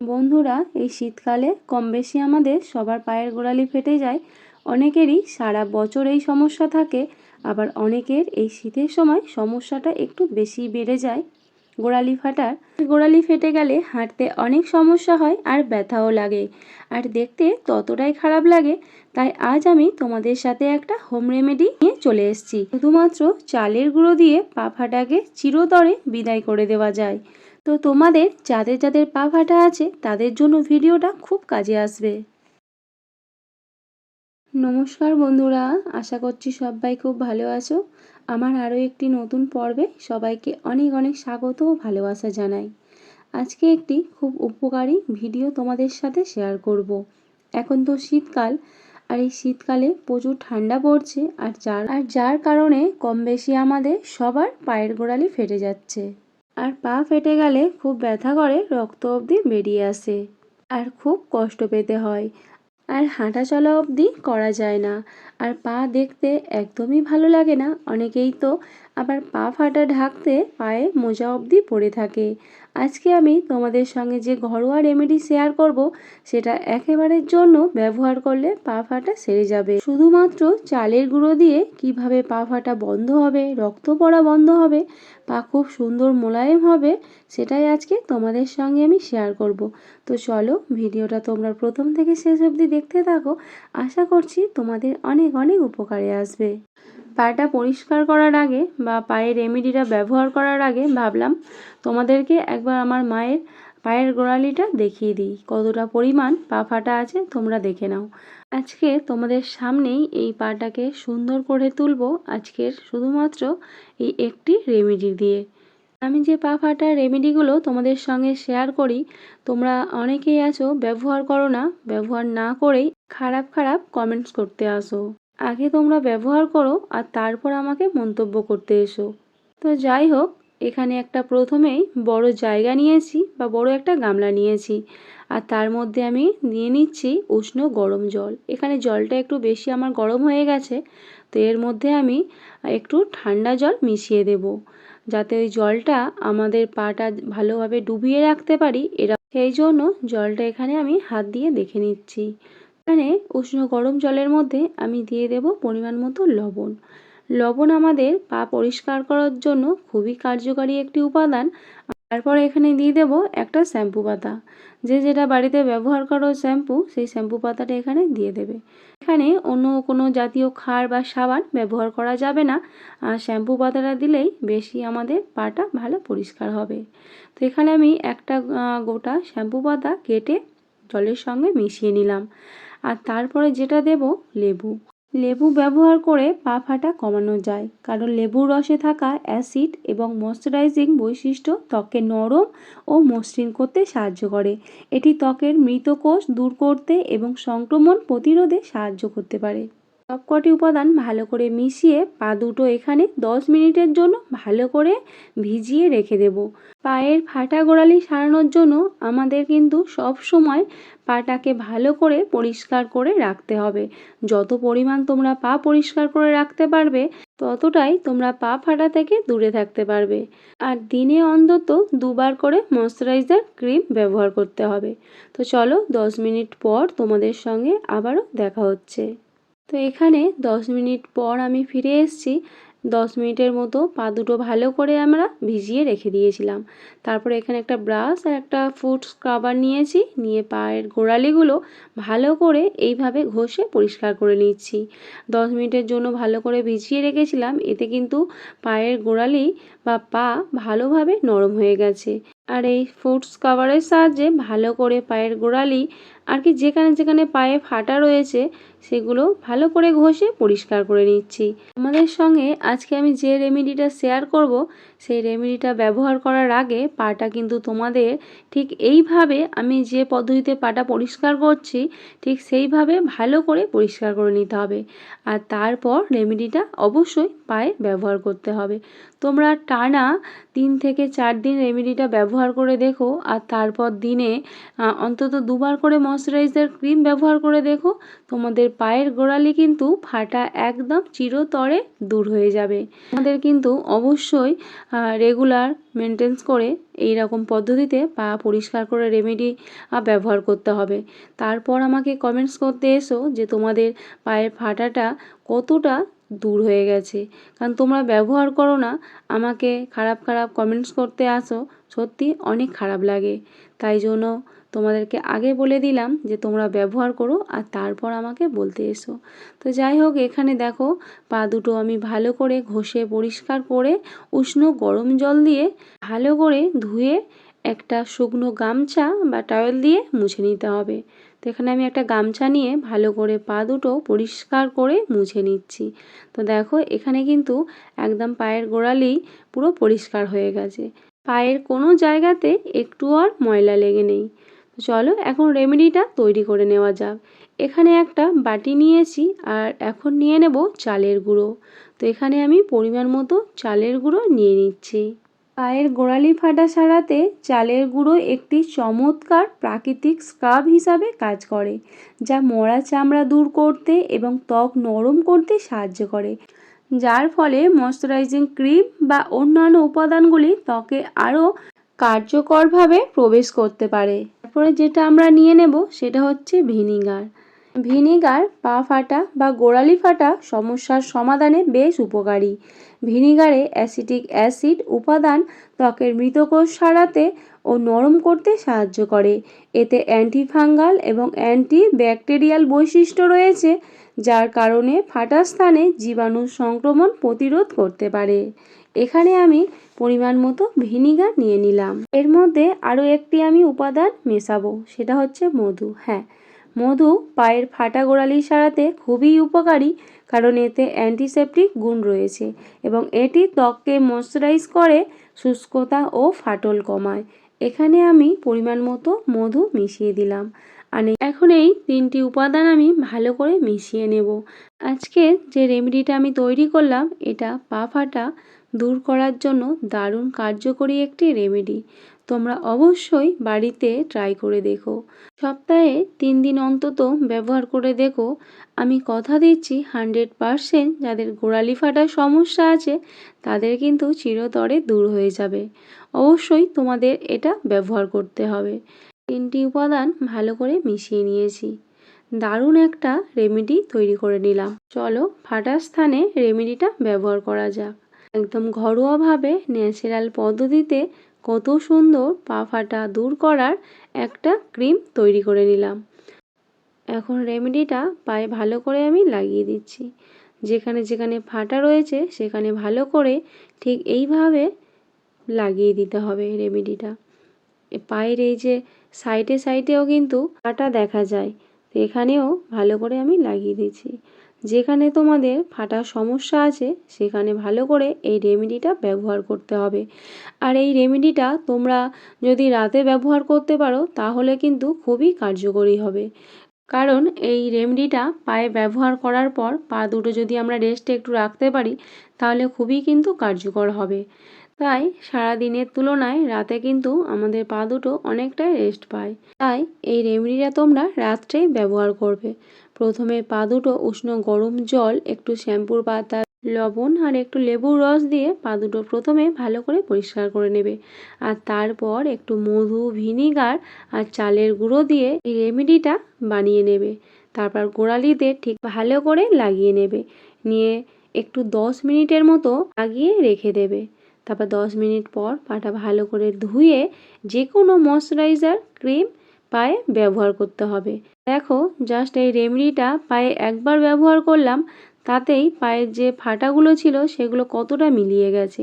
বন্ধুরা, এই শীতকালে কম বেশি আমাদের সবার পায়ের গোড়ালি ফেটে যায়। অনেকেরই সারা বছর এই সমস্যা থাকে, আবার অনেকের এই শীতের সময় সমস্যাটা একটু বেশি বেড়ে যায়। গোড়ালি ফাটার গোড়ালি ফেটে গেলে হাঁটতে অনেক সমস্যা হয় আর ব্যথাও লাগে। আর দেখতে ততটাই খারাপ লাগে, তাই আজ আমি তোমাদের সাথে একটা হোম রেমেডি নিয়ে চলে এসেছি। শুধুমাত্র চালের গুঁড়ো দিয়ে পা ফাটাকে চিরতরে বিদায় করে দেওয়া যায়। তো তোমাদের যাদের যাদের পা ফাটা আছে, তাদের জন্য ভিডিওটা খুব কাজে আসবে। নমস্কার বন্ধুরা, আশা করছি সবাই খুব ভালো আছো। আমার আরও একটি নতুন পর্বে সবাইকে অনেক অনেক স্বাগত ও ভালোবাসা জানাই। আজকে একটি খুব উপকারী ভিডিও তোমাদের সাথে শেয়ার করব। এখন তো শীতকাল, আর এই শীতকালে প্রচুর ঠান্ডা পড়ছে, আর যার আর যার কারণে কম বেশি আমাদের সবার পায়ের গোড়ালি ফেটে যাচ্ছে। আর পা ফেটে গেলে খুব ব্যথা করে, রক্ত অবধি বেরিয়ে আসে। আর খুব কষ্ট পেতে হয়। আর হাঁটা চলা অবধি করা যায় না। আর পা দেখতে একদমই ভালো লাগে না। অনেকেই তো আবার পা ফাটা ঢাকতে পায়ে মোজা অবধি পড়ে থাকে। আজকে আমি তোমাদের সঙ্গে যে ঘরোয়া রেমেডি শেয়ার করব, সেটা একেবারের জন্য ব্যবহার করলে পা ফাটা সেরে যাবে। শুধুমাত্র চালের গুঁড়ো দিয়ে কীভাবে পা ফাটা বন্ধ হবে, রক্ত পড়া বন্ধ হবে পা খুব সুন্দর মোলায়েম হবে, সেটাই আজকে তোমাদের সঙ্গে আমি শেয়ার করব। তো চলো, ভিডিওটা তোমরা প্রথম থেকে শেষ অবধি দেখতে থাকো। আশা করছি তোমাদের অনেক অনেক অনেক উপকারে আসবে। পাটা পরিষ্কার করার আগে বা পায়ের রেমেডিটা ব্যবহার করার আগে ভাবলাম তোমাদেরকে একবার আমার মায়ের, পায়ের গোড়ালিটা দেখিয়ে দিই। কতটা পরিমাণ পা ফাটা আছে তোমরা দেখে নাও। আজকে তোমাদের সামনেই এই পাটাকে সুন্দর করে তুলবো। আজকের শুধুমাত্র এই একটি রেমেডি দিয়ে। আমি যে পা ফাটার রেমেডিগুলো তোমাদের সঙ্গে শেয়ার করি, তোমরা অনেকেই আছো, ব্যবহার করো না, ব্যবহার না করেই খারাপ খারাপ কমেন্টস করতে আসো। আগে তোমরা ব্যবহার করো আর তারপর আমাকে মন্তব্য করতে এসো। তো যাই হোক, এখানে একটা প্রথমেই বড় জায়গা নিয়েছি বা বড় একটা গামলা নিয়েছি। আর তার মধ্যে আমি নিয়ে নিচ্ছি উষ্ণ গরম জল। এখানে জলটা একটু বেশি আমার গরম হয়ে গেছে, তো এর মধ্যে আমি একটু ঠান্ডা জল মিশিয়ে দেব। যাতে ওই জলটা আমাদের পাটা ভালোভাবে ডুবিয়ে রাখতে পারি, এরা সেই জন্য জলটা এখানে আমি হাত দিয়ে দেখে নিচ্ছি। এখানে উষ্ণ গরম জলের মধ্যে আমি দিয়ে দেব পরিমাণ মতো লবণ। লবণ আমাদের পা পরিষ্কার করার জন্য খুবই কার্যকারী একটি উপাদান। তারপর এখানে দিয়ে দেব একটা শ্যাম্পু পাতা। যে যেটা বাড়িতে ব্যবহার করো শ্যাম্পু, সেই শ্যাম্পু পাতাটা এখানে দিয়ে দেবে। এখানে অন্য কোনো জাতীয় খার বা সাবান ব্যবহার করা যাবে না। আর শ্যাম্পু পাতাটা দিলেই বেশি আমাদের পাটা ভালো পরিষ্কার হবে। তো এখানে আমি একটা গোটা শ্যাম্পু পাতা কেটে জলের সঙ্গে মিশিয়ে নিলাম। আর তারপরে যেটা দেব, লেবু। লেবু ব্যবহার করে পা ফাটা কমানো যায়। কারণ লেবুর রসে থাকা অ্যাসিড এবং ময়শ্চারাইজিং বৈশিষ্ট্য ত্বকে নরম ও মসৃণ করতে সাহায্য করে। এটি ত্বকের মৃত কোষ দূর করতে এবং সংক্রমণ প্রতিরোধে সাহায্য করতে পারে। সবকটি উপাদান ভালো করে মিশিয়ে পা দুটো এখানে দশ মিনিটের জন্য ভালো করে ভিজিয়ে রেখে দেব। পায়ের ফাটা গোড়ালি সারানোর জন্য আমাদের কিন্তু সব সময় পাটাকে ভালো করে পরিষ্কার করে রাখতে হবে। যত পরিমাণ তোমরা পা পরিষ্কার করে রাখতে পারবে, ততটাই তোমরা পা ফাটা থেকে দূরে থাকতে পারবে। আর দিনে অন্তত দুবার করে ময়শ্চারাইজার ক্রিম ব্যবহার করতে হবে। তো চলো দশ মিনিট পর তোমাদের সঙ্গে আবারও দেখা হচ্ছে। তো এখানে দশ মিনিট পর আমি ফিরে এসেছি। দশ মিনিটের মতো পা দুটো ভালো করে আমরা ভিজিয়ে রেখে দিয়েছিলাম। তারপরে এখানে একটা ব্রাশ আর একটা ফুট স্ক্রাবার নিয়েছি। নিয়ে পায়ের গোড়ালিগুলো ভালো করে এইভাবে ঘষে পরিষ্কার করে নিচ্ছি। দশ মিনিটের জন্য ভালো করে ভিজিয়ে রেখেছিলাম। এতে কিন্তু পায়ের গোড়ালি বা পা ভালোভাবে নরম হয়ে গেছে। আর এই ফুট স্কাবারের সাহায্যে ভালো করে পায়ের গোড়ালি আর কি যেখানে যেখানে পায়ে ফাটা রয়েছে সেগুলো ভালো করে ঘষে পরিষ্কার করে নিচ্ছি। আমাদের সঙ্গে আজকে আমি যে রেমেডিটা শেয়ার করব, সেই রেমেডিটা ব্যবহার করার আগে পাটা কিন্তু তোমাদের ঠিক এইভাবে আমি যে পদ্ধতিতে পাটা পরিষ্কার করছি, ঠিক সেইভাবে ভালো করে পরিষ্কার করে নিতে হবে। আর তারপর রেমেডিটা অবশ্যই পায়ে ব্যবহার করতে হবে। তোমরা টানা তিন থেকে চার দিন রেমেডিটা ব্যবহার করে দেখো আর তারপর দিনে অন্তত দুবার করে ময়শ্চারাইজার ক্রিম ব্যবহার করে দেখো। তোমাদের পায়ের গোড়ালি কিন্তু ফাটা একদম চিরতরে দূর হয়ে যাবে। আমাদের কিন্তু অবশ্যই রেগুলার মেনটেন্স করে এই রকম পদ্ধতিতে পা পরিষ্কার করে রেমেডি ব্যবহার করতে হবে। তারপর আমাকে কমেন্টস করতে এসো যে তোমাদের পায়ের ফাটাটা কতটা দূর হয়ে গেছে। কারণ তোমরা ব্যবহার করো না, আমাকে খারাপ খারাপ কমেন্টস করতে আসো, সত্যি অনেক খারাপ লাগে। তাই জন্য তোমাদেরকে আগে বলে দিলাম যে তোমরা ব্যবহার করো আর তারপর আমাকে বলতে এসো। তো যাই হোক, এখানে দেখো, পা দুটো আমি ভালো করে ঘষে পরিষ্কার করে উষ্ণ গরম জল দিয়ে ভালো করে ধুয়ে একটা শুকনো গামছা বা টাওয়েল দিয়ে মুছে নিতে হবে। এখানে আমি একটা গামছা নিয়ে ভালো করে পা দুটো পরিষ্কার করে মুছে নিচ্ছি। তো দেখো, এখানে কিন্তু একদম পায়ের গোড়ালি পুরো পরিষ্কার হয়ে গেছে। পায়ের কোনো জায়গাতে একটু আর ময়লা লেগে নেই। তো চলো, এখন রেমেডিটা তৈরি করে নেওয়া যাক। এখানে একটা বাটি নিয়েছি আর এখন নিয়ে নেব চালের গুঁড়ো। তো এখানে আমি পরিমাণ মতো চালের গুঁড়ো নিয়ে নিচ্ছি। পায়ের গোড়ালি ফাটা সারাতে চালের গুঁড়ো একটি চমৎকার প্রাকৃতিক স্ক্রাব হিসাবে কাজ করে, যা মরা চামড়া দূর করতে এবং ত্বক নরম করতে সাহায্য করে। যার ফলে ময়শ্চারাইজিং ক্রিম বা অন্যান্য উপাদানগুলি ত্বকে আরও কার্যকরভাবে প্রবেশ করতে পারে। তারপরে যেটা আমরা নিয়ে নেব, সেটা হচ্ছে ভিনিগার। ভিনিগার পা ফাটা বা গোড়ালি ফাটা সমস্যার সমাধানে বেশ উপকারী। ভিনিগারে অ্যাসিটিক অ্যাসিড উপাদান ত্বকের মৃতকোষ সারাতে ও নরম করতে সাহায্য করে। এতে অ্যান্টিফাঙ্গাল এবং অ্যান্টি ব্যাকটেরিয়াল বৈশিষ্ট্য রয়েছে, যার কারণে ফাটা স্থানে জীবাণু সংক্রমণ প্রতিরোধ করতে পারে। এখানে আমি পরিমাণ মতো ভিনিগার নিয়ে নিলাম। এর মধ্যে আরও একটি আমি উপাদান মেশাবো, সেটা হচ্ছে মধু। হ্যাঁ মধু পায়ের ফাটা গোড়ালি সারাতে খুবই উপকারী, কারণ এতে অ্যান্টিসেপটিক গুণ রয়েছে এবং এটি ত্বককে ময়শ্চারাইজ করে, শুষ্কতা ও ফাটল কমায়। এখানে আমি পরিমাণ মতো মধু মিশিয়ে দিলাম। আর এখন এই তিনটি উপাদান আমি ভালো করে মিশিয়ে নেব। আজকে যে রেমেডিটা আমি তৈরি করলাম, এটা পা ফাটা দূর করার জন্য দারুণ কার্যকরী একটি রেমেডি। তোমরা অবশ্যই বাড়িতে ট্রাই করে দেখো। সপ্তাহে তিন দিন অন্তত ব্যবহার করে দেখো। আমি কথা দিচ্ছি হান্ড্রেড পারসেন্ট যাদের গোড়ালি ফাটার সমস্যা আছে, তাদের কিন্তু চিরতরে দূর হয়ে যাবে। অবশ্যই তোমাদের এটা ব্যবহার করতে হবে। তিনটি উপাদান ভালো করে মিশিয়ে নিয়েছি। দারুণ একটা রেমেডি তৈরি করে নিলাম। চলো ফাটার স্থানে রেমেডিটা ব্যবহার করা যাক। একদম ঘরোয়াভাবে ন্যাচারাল পদ্ধতিতে কত সুন্দর পা ফাটা দূর করার একটা ক্রিম তৈরি করে নিলাম। এখন রেমেডিটা পায়ে ভালো করে আমি লাগিয়ে দিচ্ছি। যেখানে যেখানে ফাটা রয়েছে সেখানে ভালো করে ঠিক এইভাবে লাগিয়ে দিতে হবে রেমেডিটা। পায়ের এই যে সাইডে সাইডেও কিন্তু ফাটা দেখা যায় এখানেও ভালো করে আমি লাগিয়ে দিচ্ছি যেখানে তোমাদের ফাটার সমস্যা আছে, সেখানে ভালো করে এই রেমেডিটা ব্যবহার করতে হবে। আর এই রেমেডিটা তোমরা যদি রাতে ব্যবহার করতে পারো, তাহলে কিন্তু খুবই কার্যকরী হবে। কারণ এই রেমেডিটা পায়ে ব্যবহার করার পর পা দুটো যদি আমরা রেস্টে একটু রাখতে পারি, তাহলে খুবই কিন্তু কার্যকর হবে। তাই সারা দিনের তুলনায় রাতে কিন্তু আমাদের পা দুটো অনেকটাই রেস্ট পায়। তাই এই রেমেডিটা তোমরা রাত্রেই ব্যবহার করবে। প্রথমে পা দুটো উষ্ণ গরম জল, একটু শ্যাম্পুর পাতা, লবণ আর একটু লেবুর রস দিয়ে পা দুটো প্রথমে ভালো করে পরিষ্কার করে নেবে। আর তারপর একটু মধু, ভিনিগার আর চালের গুঁড়ো দিয়ে এই রেমেডিটা বানিয়ে নেবে। তারপর গোড়ালিতে ঠিক ভালো করে লাগিয়ে নেবে। নিয়ে একটু দশ মিনিটের মতো লাগিয়ে রেখে দেবে। তারপর দশ মিনিট পর পাটা ভালো করে ধুয়ে যে কোনো ময়শ্চারাইজার ক্রিম পায়ে ব্যবহার করতে হবে। দেখো জাস্ট এই রেমেডিটা পায়ে একবার ব্যবহার করলাম, তাতেই পায়ের যে ফাটাগুলো ছিল সেগুলো কতটা মিলিয়ে গেছে।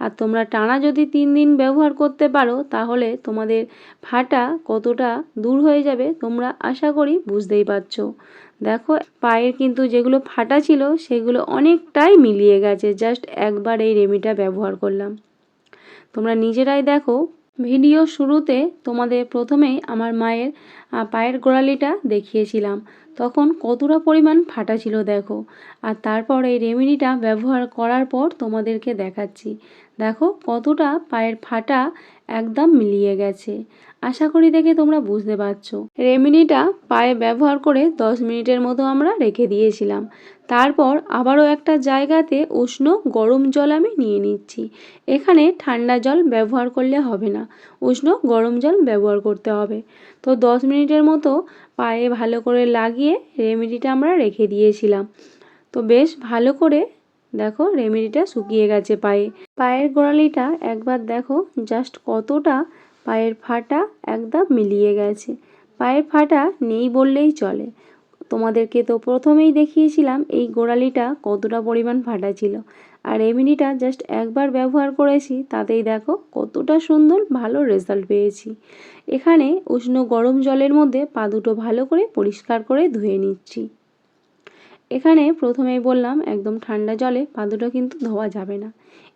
আর তোমরা টানা যদি তিন দিন ব্যবহার করতে পারো, তাহলে তোমাদের ফাটা কতটা দূর হয়ে যাবে তোমরা আশা করি বুঝতেই পারছ। দেখো, পায়ের কিন্তু যেগুলো ফাটা ছিল, সেগুলো অনেকটাই মিলিয়ে গেছে। জাস্ট একবার এই রেমিটা ব্যবহার করলাম। তোমরা নিজেরাই দেখো। ভিডিও শুরুতে তোমাদের প্রথমেই আমার মায়ের পায়ের গোড়ালিটা দেখিয়েছিলাম। তখন কতটা পরিমাণ ফাটা ছিল দেখো। আর তারপর এই রেমেডিটা ব্যবহার করার পর তোমাদেরকে দেখাচ্ছি। দেখো কতটা পায়ের ফাটা একদম মিলিয়ে গেছে। আশা করি দেখে তোমরা বুঝতে পারছ। রেমিনিটা পায়ে ব্যবহার করে দশ মিনিটের মতো আমরা রেখে দিয়েছিলাম। তারপর আবারও একটা জায়গাতে উষ্ণ গরম জল আমি নিয়ে নিচ্ছি। এখানে ঠান্ডা জল ব্যবহার করলে হবে না। উষ্ণ গরম জল ব্যবহার করতে হবে। তো দশ মিনিটের মতো পায়ে ভালো করে লাগিয়ে রেমেডিটা আমরা রেখে দিয়েছিলাম। তো বেশ ভালো করে দেখো রেমেডিটা শুকিয়ে গেছে পায়ে। পায়ের গোড়ালিটা একবার দেখো জাস্ট কতটা পায়ের ফাটা একদম মিলিয়ে গেছে। পায়ের ফাটা নেই বললেই চলে। তোমাদেরকে তো প্রথমেই দেখিয়েছিলাম এই গোড়ালিটা কতটা পরিমাণ ফাটা ছিল। আর রেমেডিটা জাস্ট একবার ব্যবহার করেছি, তাতেই দেখো কতটা সুন্দর ভালো রেজাল্ট পেয়েছি। এখানে উষ্ণ গরম জলের মধ্যে পা দুটো ভালো করে পরিষ্কার করে ধুয়ে নিচ্ছি। এখানে প্রথমেই বললাম একদম ঠান্ডা জলে পা দুটো কিন্তু ধোয়া যাবে না।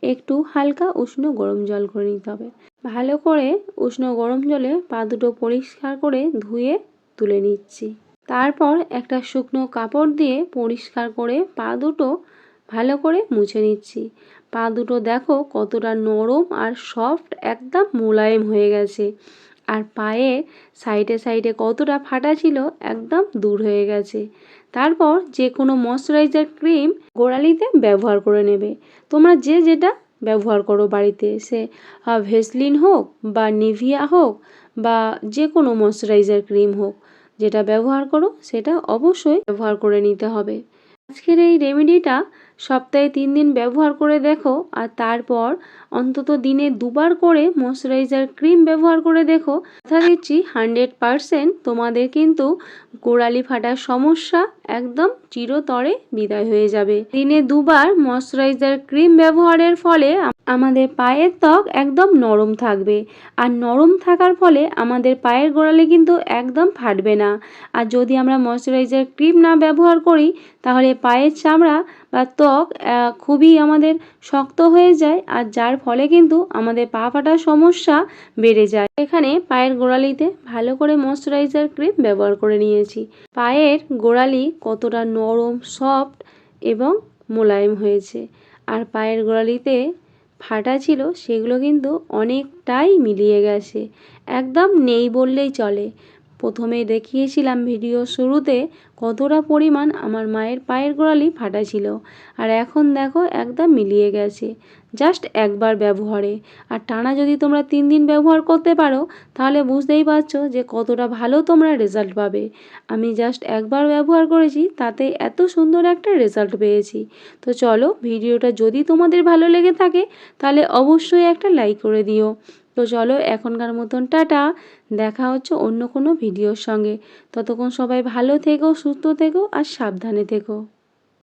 একটু হালকা উষ্ণ গরম জল করে নিতে হবে। ভালো করে উষ্ণ গরম জলে পা দুটো পরিষ্কার করে ধুয়ে তুলে নিচ্ছি। তারপর একটা শুকনো কাপড় দিয়ে পরিষ্কার করে পা দুটো ভালো করে মুছে নিচ্ছি। পা দুটো দেখো কতটা নরম আর সফট একদম মোলায়েম হয়ে গেছে। আর পায়ে সাইডে সাইডে কতটা ফাটা ছিল একদম দূর হয়ে গেছে। তারপর যে কোনো ময়শ্চারাইজার ক্রিম গোড়ালিতে ব্যবহার করে নেবে। তোমরা যে যেটা ব্যবহার করো বাড়িতে, সে ভেসলিন হোক বা নিভিয়া হোক বা যে কোনো ময়শ্চারাইজার ক্রিম হোক, যেটা ব্যবহার করো সেটা অবশ্যই ব্যবহার করে নিতে হবে। আজকের এই রেমেডিটা সপ্তাহে তিন দিন ব্যবহার করে দেখো আর তারপর অন্তত দিনে দুবার করে ময়শ্চারাইজার ক্রিম ব্যবহার করে দেখো। কথা দিচ্ছি হান্ড্রেড পারসেন্ট তোমাদের কিন্তু গোড়ালি ফাটার সমস্যা একদম চিরতরে বিদায় হয়ে যাবে। দিনে দুবার ময়শ্চারাইজার ক্রিম ব্যবহারের ফলে আমাদের পায়ের ত্বক একদম নরম থাকবে। আর নরম থাকার ফলে আমাদের পায়ের গোড়ালি কিন্তু একদম ফাটবে না। আর যদি আমরা ময়শ্চারাইজার ক্রিম না ব্যবহার করি তাহলে পায়ের চামড়া বা ত্বক খুবই আমাদের শক্ত হয়ে যায় আর যার ফলে কিন্তু আমাদের পা ফাটার সমস্যা বেড়ে যায়। এখানে পায়ের গোড়ালিতে ভালো করে ময়শ্চারাইজার ক্রিম ব্যবহার করে নিয়েছি। পায়ের গোড়ালি কতটা নরম সফট এবং মোলায়েম হয়েছে আর পায়ের গোড়ালিতে ফাটা ছিল সেগুলো কিন্তু অনেকটাই মিলিয়ে গেছে। একদম নেই বললেই চলে। প্রথমে দেখিয়েছিলাম ভিডিও শুরুতে কতটা পরিমাণ আমার মায়ের পায়ের গোড়ালি ফাটা ছিল। আর এখন দেখো একদম মিলিয়ে গেছে। জাস্ট একবার ব্যবহারে। আর টানা যদি তোমরা তিন দিন ব্যবহার করতে পারো, তাহলে বুঝতেই পারছ যে কতটা ভালো তোমরা রেজাল্ট পাবে। আমি জাস্ট একবার ব্যবহার করেছি, তাতে এত সুন্দর একটা রেজাল্ট পেয়েছি। তো চলো ভিডিওটা যদি তোমাদের ভালো লেগে থাকে, তাহলে অবশ্যই একটা লাইক করে দিও। তো চলো এখনকার মতন টাটা। দেখা হচ্ছে অন্য কোনো ভিডিওর সঙ্গে। ততক্ষণ সবাই ভালো থেকো, সুস্থ থেকো আর সাবধানে থেকো।